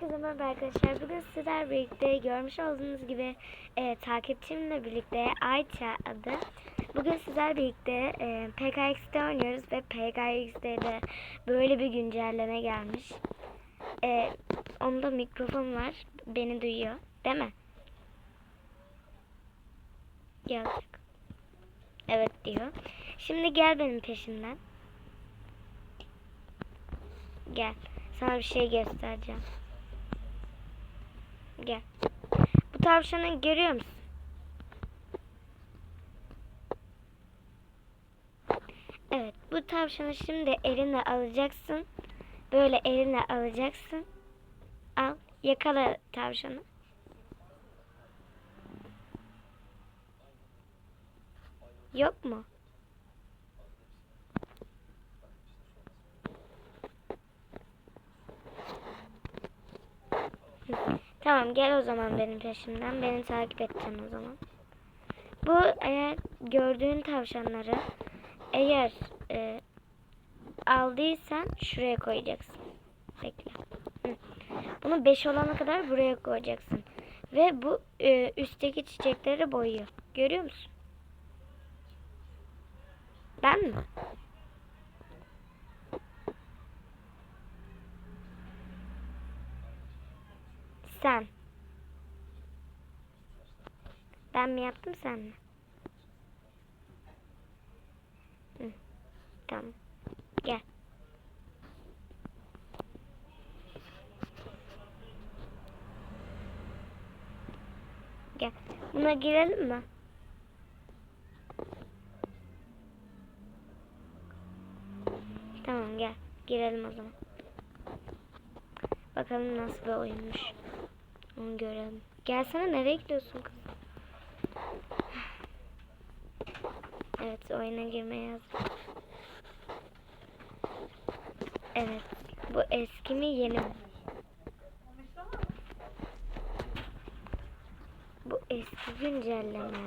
Herkese merhaba arkadaşlar. Bugün sizler birlikte görmüş olduğunuz gibi e, takipçimle birlikte Ayça adı. Bugün sizler birlikte e, PKX'de oynuyoruz ve PKX'de de böyle bir güncelleme gelmiş. E, onda mikrofon var. Beni duyuyor. Değil mi? Yazık. Evet diyor. Şimdi gel benim peşimden. Gel. Sana bir şey göstereceğim. Gel. Bu tavşanı görüyor musun? Evet. Bu tavşanı şimdi eline alacaksın. Böyle eline alacaksın. Al. Yakala tavşanı. Yok mu? Tamam gel o zaman benim peşimden. Beni takip edeceksin o zaman. Bu eğer gördüğün tavşanları eğer e, aldıysan şuraya koyacaksın. Bekle. Bunu 5 olana kadar buraya koyacaksın. Ve bu e, üstteki çiçekleri boyuyor. Görüyor musun? Ben mi? Sen. Ben mi yaptım sen mi? Hı. Tamam. Gel. Gel. Buna girelim mi? Tamam gel. Girelim o zaman. Bakalım nasıl bir oyunmuş. Onu görelim. Gelsene nereye gidiyorsun kız? Evet oyuna girmeye hazır. Evet. Bu eski mi yeni mi? Bu eski güncelleme.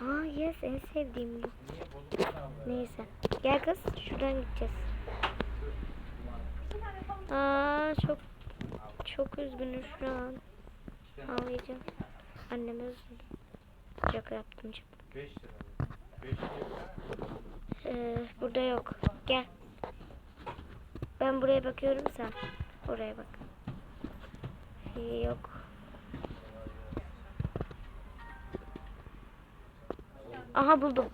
Aa yes en sevdiğim bu. Neyse. Gel kız şuradan gideceğiz. Aa çok çok üzgünüm şu an. Ağlayacağım. Anneme üzüldüm. Şaka yaptım çok. 5 lira. 5 lira. Ee, burada yok. Gel. Ben buraya bakıyorum sen. Oraya bak. Yok. Aha buldum.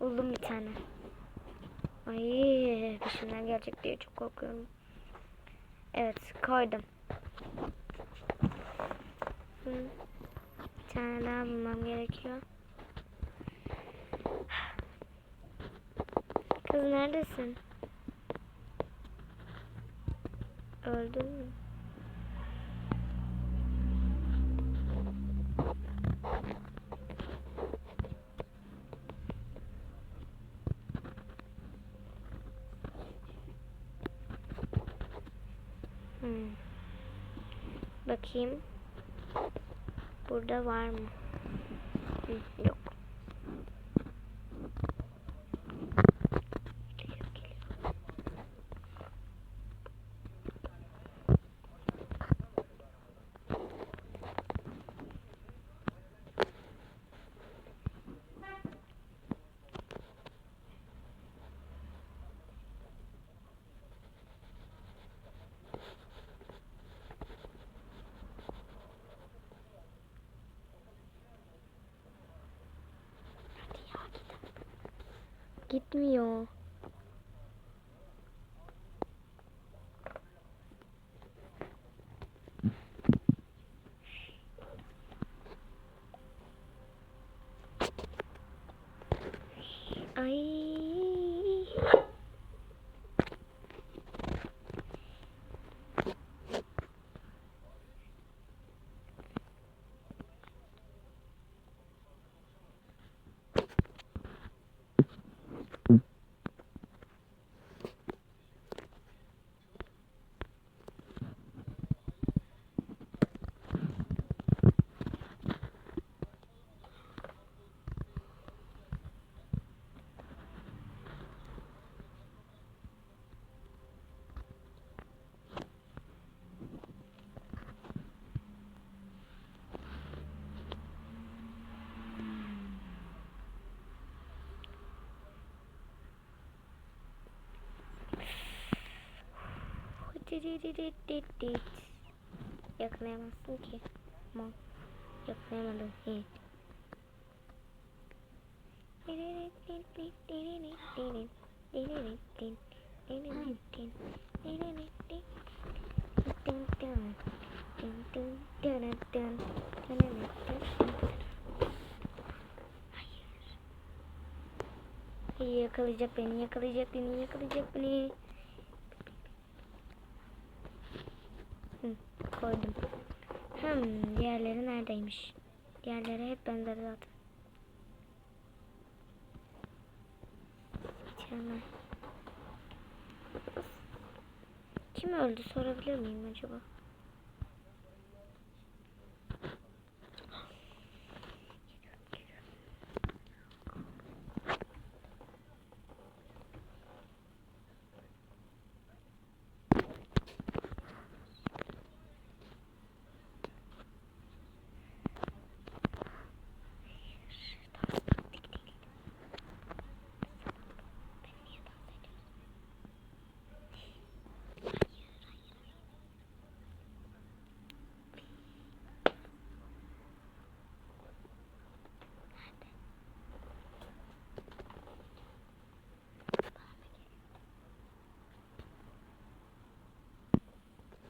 Buldum bir tane. Ay peşimden gelecek diye çok korkuyorum. Evet koydum. Bir tane daha bulmam gerekiyor. Kız neredesin? Öldün mü? Hmm. Bakayım. Burada var mı? Gitmiyor. Yakalayamazsın ki. Mal. Yakalayamadım. He. Hayır. Yakalayacak beni, yakalayacak beni, yakalayacak beni. Hı, koydum. Hmm, diğerleri neredeymiş? Diğerleri hep benzer zaten. İçeride. Kim öldü sorabilir miyim acaba?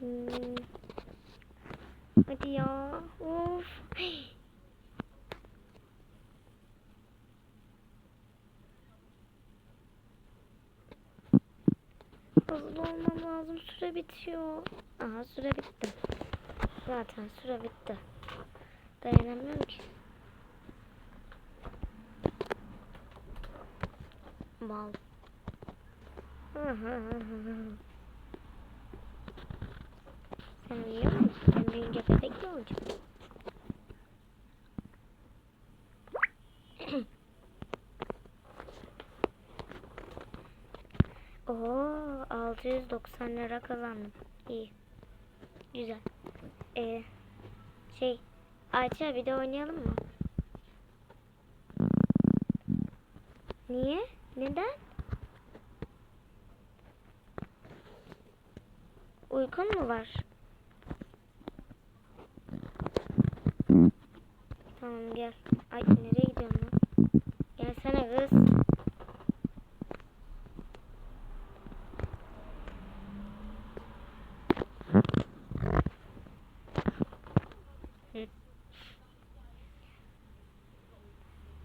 Hmm. Hadi ya. Of. Hızlı olmam lazım. Süre bitiyor. Aha süre bitti. Zaten süre bitti. Dayanamıyorum ki. Mal. Uyuyor musun? Ben büyüyünce bebek mi olacağım? Oo, 690 lira kazandım. İyi. Güzel. Ee, şey, Ayça bir de oynayalım mı? Niye? Neden? Uykun mu var? Tamam gel. Ay nereye gidiyorsun lan? Gelsene kız.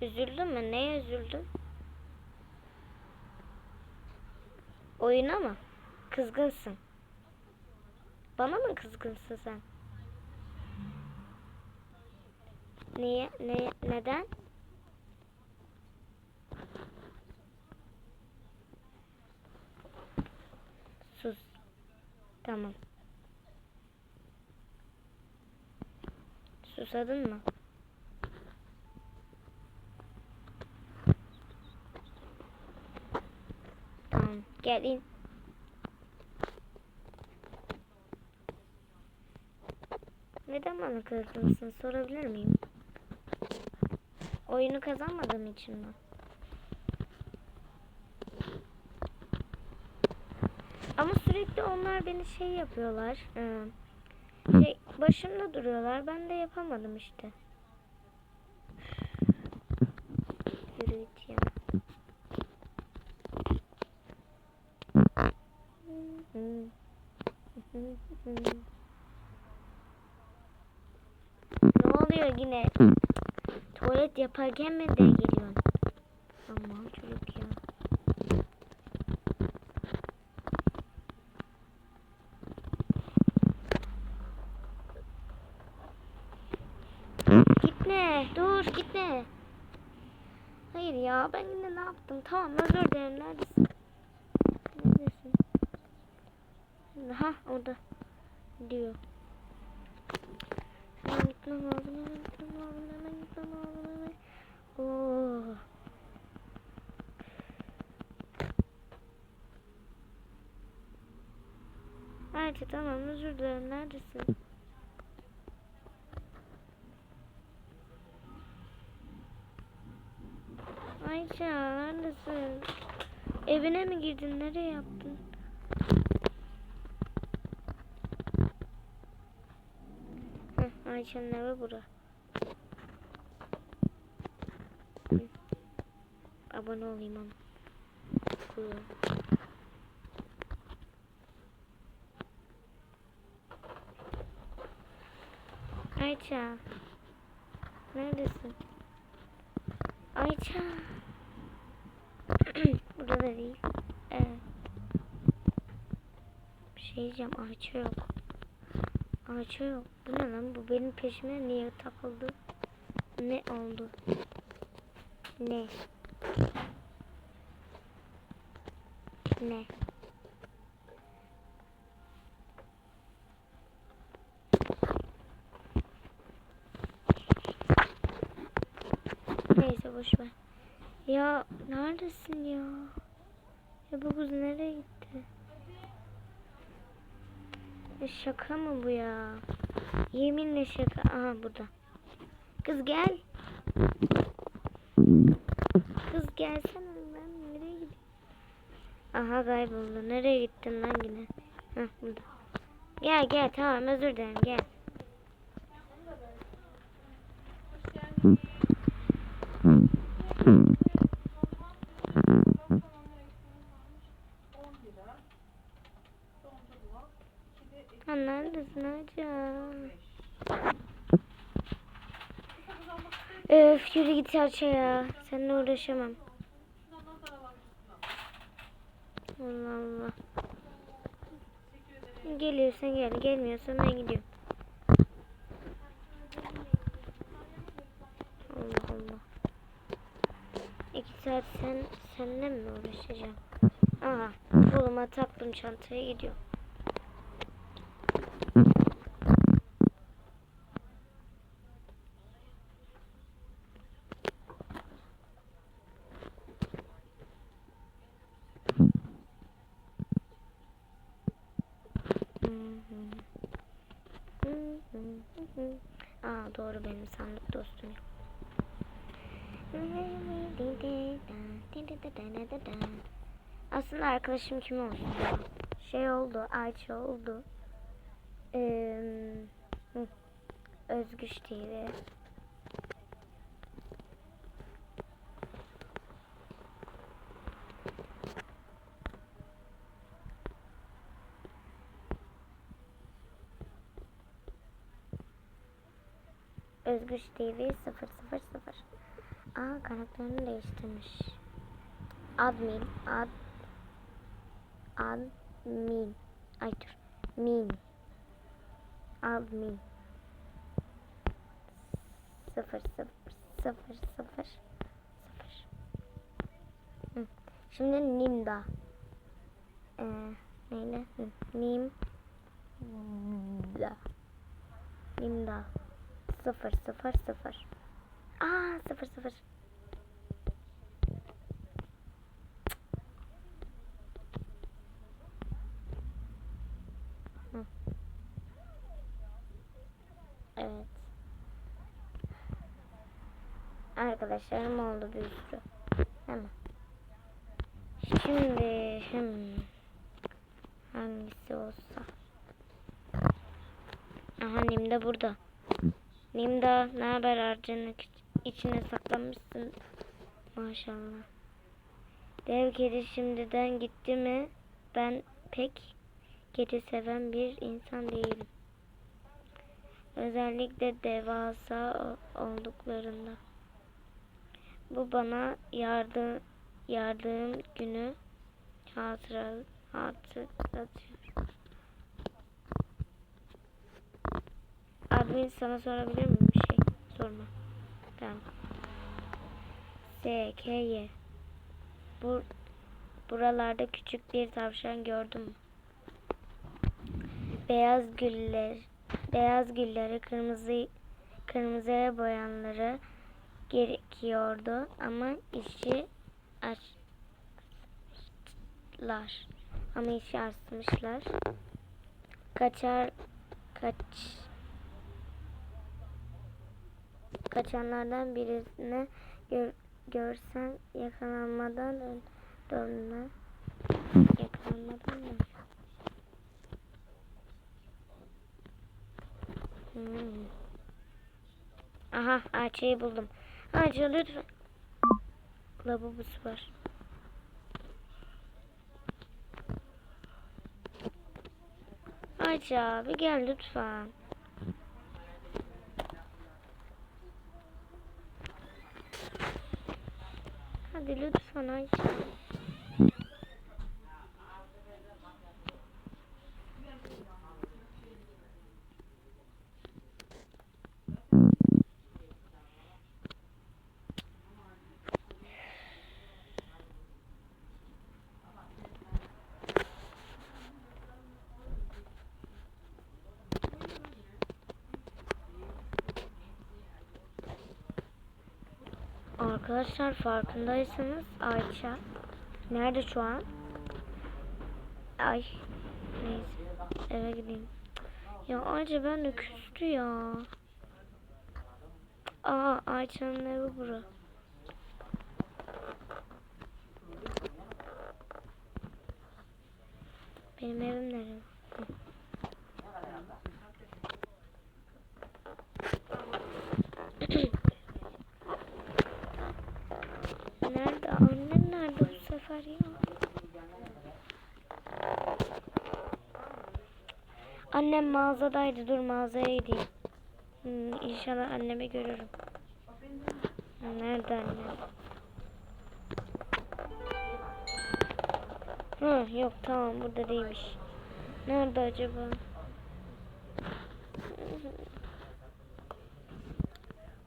Üzüldün mü? Neye üzüldün? Oyuna mı? Kızgınsın. Bana mı kızgınsın sen? Niye? Ne, neden? Sus. Tamam. Susadın mı? Tamam. Gel in. Neden bana kızgınsın sorabilir miyim? Oyunu kazanmadığım için mi? Ama sürekli onlar beni şey yapıyorlar. ıı, Şey, başımda duruyorlar. Ben de yapamadım işte. Yürü git ya. Ne oluyor yine? Tuvalet yaparken mi de geliyorsun? Aman çocuk ya. Gitme. Dur gitme. Hayır ya ben yine ne yaptım? Tamam özür dilerim. Neredesin? Neredesin? Ha orada. Diyor. Gitmem lazım. Oh. Hadi tamam özür dilerim neredesin? Ayça neredesin? Evine mi girdin? Nereye yaptın? Heh, Ayça'nın evi burası. Abone olayım ama. Buyurun. Ayça. Neredesin? Ayça. Burada da değil. Evet. Bir şey diyeceğim. Ayça yok. Ayça yok. Bu ne lan? Bu benim peşime niye takıldı? Ne oldu? Ne? Ne? Neyse boş ver. Ya neredesin ya? Ya bu kız nereye gitti? Ya şaka mı bu ya? Yeminle şaka. Aha burada. Kız gel. Kız gelsene ben nereye gideyim? Aha kayboldu. Nereye gittin lan yine? Hah burada. Gel gel tamam özür dilerim gel. Neredesin Aca? Öf yürü git Aça ya. Seninle uğraşamam. Allah Allah. Geliyorsan gel. Gelmiyorsan ben gidiyorum. Allah Allah. İki saat sen seninle mi uğraşacağım? Aha koluma taktım çantaya gidiyorum. Aa doğru benim sandık dostum yok. Aslında arkadaşım kim olsun? Şey oldu, Ayça oldu. Ee, Özgüç TV. Özgüç TV 000. Aa karakterini değiştirmiş. Admin. Ad. Admin. Ay dur. Min. Admin. 0 0 0 0 0. Hı. Şimdi Nimda. Ee, neyle? Hı. Nim. Da. 0 0 0. Aa 0 0. Evet. Arkadaşlarım oldu bir sürü. Hemen. Şimdi hmm, hangisi olsa. Aha Nimda burada. Nimda ne haber harcanın içine saklamışsın. Maşallah. Dev kedi şimdiden gitti mi? Ben pek kedi seven bir insan değilim. Özellikle devasa olduklarında. Bu bana yardım yardım günü hatıra hatırlatıyor. Admin sana sorabilir miyim bir şey? Sorma. Tamam. S, K, Y. Bu, buralarda küçük bir tavşan gördüm? Beyaz güller, beyaz gülleri kırmızı kırmızıya boyanları gerekiyordu ama işi açtılar. Ama işi açmışlar. Kaçar kaç kaçanlardan birisine gör, görsen yakalanmadan dön, dönme. Yakalanmadan dön. Hmm. Aha Ayça'yı buldum. Ayça lütfen. Lavabosu var. Ayça bir gel lütfen. Hadi lütfen Ayça. Arkadaşlar farkındaysanız Ayça nerede şu an? Ay neyse eve gideyim. Ya Ayça ben de küstü ya. Aa Ayça'nın evi bura. Benim evim nerede? Hı. Nerede? Annem nerede bu sefer ya? Annem mağazadaydı. Dur mağazaya gideyim. Hmm, inşallah annemi görürüm. Nerede annem? Ha yok tamam burada değilmiş. Nerede acaba?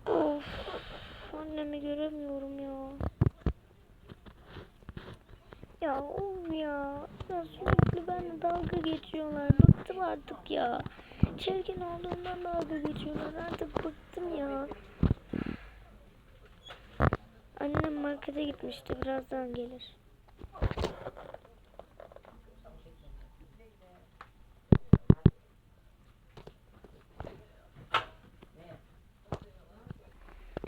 Of annemi göremiyorum ya. Ya of ya. Ya sürekli benimle dalga geçiyorlar. Bıktım artık ya. Çirkin olduğumdan dalga geçiyorlar. Artık bıktım ya. Annem markete gitmişti. Birazdan gelir.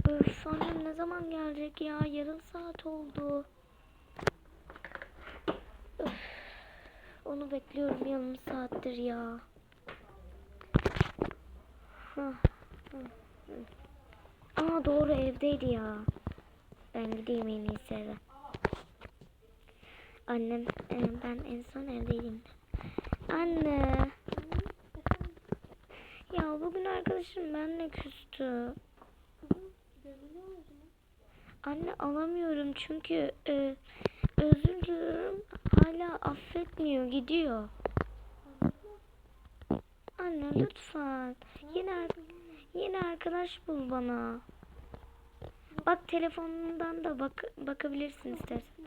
Öf annem ne zaman gelecek ya? Yarım saat oldu. Onu bekliyorum yarım saattir ya. Aa doğru evdeydi ya. Ben gideyim en iyisi eve. Annem e, ben en son evdeydim. Anne. Ya bugün arkadaşım benimle küstü. Anne alamıyorum çünkü e, özür diliyorum hala affetmiyor gidiyor. Anne lütfen yine ar- yine arkadaş bul bana. Bak telefonundan da bak bakabilirsin istersen.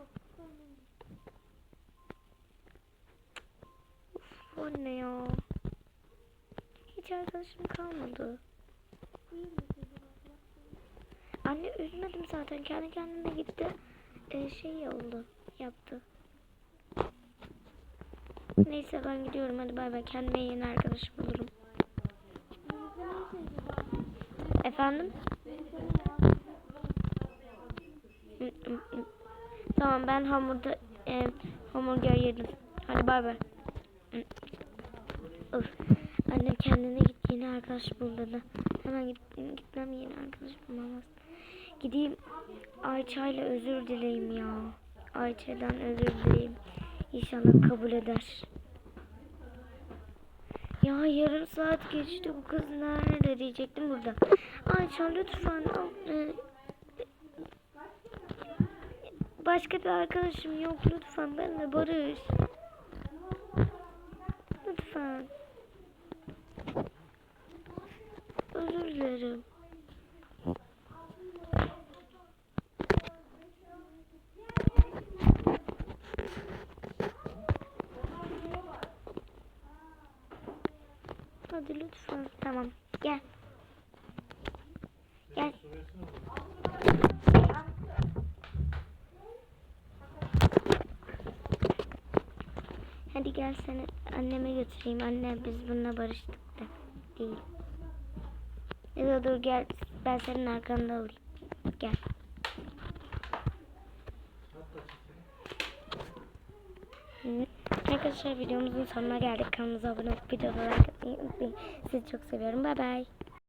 Of anne ya. Hiç arkadaşım kalmadı. Anne üzmedim zaten. Kendi kendine gitti. Ee, şey oldu. Yaptı. Neyse ben gidiyorum. Hadi bay bay. Kendime yeni arkadaş bulurum. Efendim? Tamam ben hamurda e, hamburger yedim. Hadi bay bay. Of. Annem kendine git yeni arkadaş bul dedi. Hemen git, gitmem yeni arkadaş bulmam Gideyim Ayça'yla özür dileyim ya. Ayça'dan özür dileyim. İnşallah kabul eder. Ya yarım saat geçti bu kız nerede diyecektim burada. Ayça lütfen e, Başka bir arkadaşım yok lütfen benimle barış. Lütfen. Özür dilerim. Lütfen. Tamam. Gel. Gel. Hadi gel seni anneme götüreyim. Anne biz bununla barıştık da. Değil. Ya dur gel. Ben senin arkanda olayım. Gel. Hı. Arkadaşlar videomuzun sonuna geldik. Kanalımıza abone olup videoları like atmayı unutmayın. Sizi çok seviyorum. Bay bay.